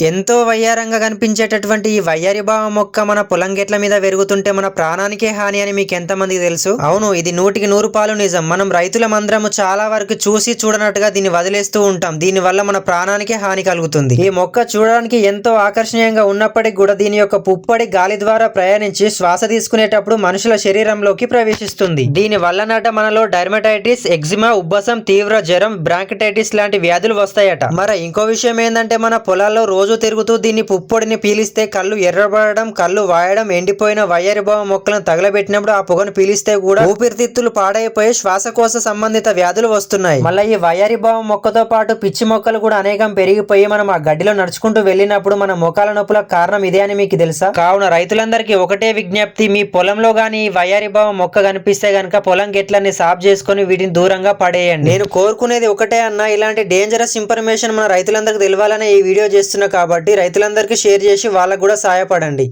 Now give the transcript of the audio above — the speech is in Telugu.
ఎంతో వయ్యారంగా కనిపించేటటువంటి ఈ వయ్యారి బావ మొక్క మన పొలం గెట్ల మీద పెరుగుతుంటే మన ప్రాణానికే హాని అని మీకు ఎంతమందికి తెలుసు? అవును ఇది నూటికి నూరు పాలు నిజం. మనం రైతులమందరము చాలా వరకు చూసి చూడనట్టుగా దీన్ని వదిలేస్తూ ఉంటాం. దీని వల్ల మన ప్రాణానికే హాని కలుగుతుంది. ఈ మొక్క చూడడానికి ఎంతో ఆకర్షణీయంగా ఉన్నప్పటికీ కూడా దీని యొక్క పుప్పడి గాలి ద్వారా ప్రయాణించి శ్వాస తీసుకునేటప్పుడు మనుషుల శరీరంలోకి ప్రవేశిస్తుంది. దీని వల్లనట మనలో డర్మటైటిస్ ఎగ్జిమా ఉబ్బసం తీవ్ర జ్వరం బ్రాంకటైటిస్ లాంటి వ్యాధులు వస్తాయట. మరి ఇంకో విషయం ఏంటంటే మన పొలాల్లో రోజు తిరుగుతూ దీన్ని పుప్పొడిని పీలిస్తే కళ్ళు ఎర్రబడడం కళ్ళు వాయడం ఎండిపోయిన వయ్యారిబావ మొక్కలను తగలబెట్టినప్పుడు ఆ పొగను పీలిస్తే కూడా ఊపిరితిత్తులు పాడైపోయి శ్వాసకోశ సంబంధిత వ్యాధులు వస్తున్నాయి. మళ్ళీ ఈ వయ్యారిబావ మొక్కతో పాటు పిచ్చి మొక్కలు కూడా అనేకం పెరిగిపోయి మనం ఆ గడ్డిలో నడుచుకుంటూ వెళ్ళినప్పుడు మన మొఖాల నొప్పుల కారణం ఇదే అని మీకు తెలుసా? కావున రైతులందరికీ ఒకటే విజ్ఞప్తి మీ పొలంలో గాని ఈ వయ్యారిబావ మొక్క కనిపిస్తే గనక పొలం గెట్లని సాఫ్ చేసుకొని వీటిని దూరంగా పడేయండి. నేను కోరుకునేది ఒకటే అన్న ఇలాంటి డేంజరస్ ఇన్ఫర్మేషన్ మన రైతులందరికీ తెలియాలనే ఈ వీడియో చేస్తున్నా కాబట్టి రైతులందరికీ షేర్ చేసి వాళ్ళకు కూడా సహాయపడండి.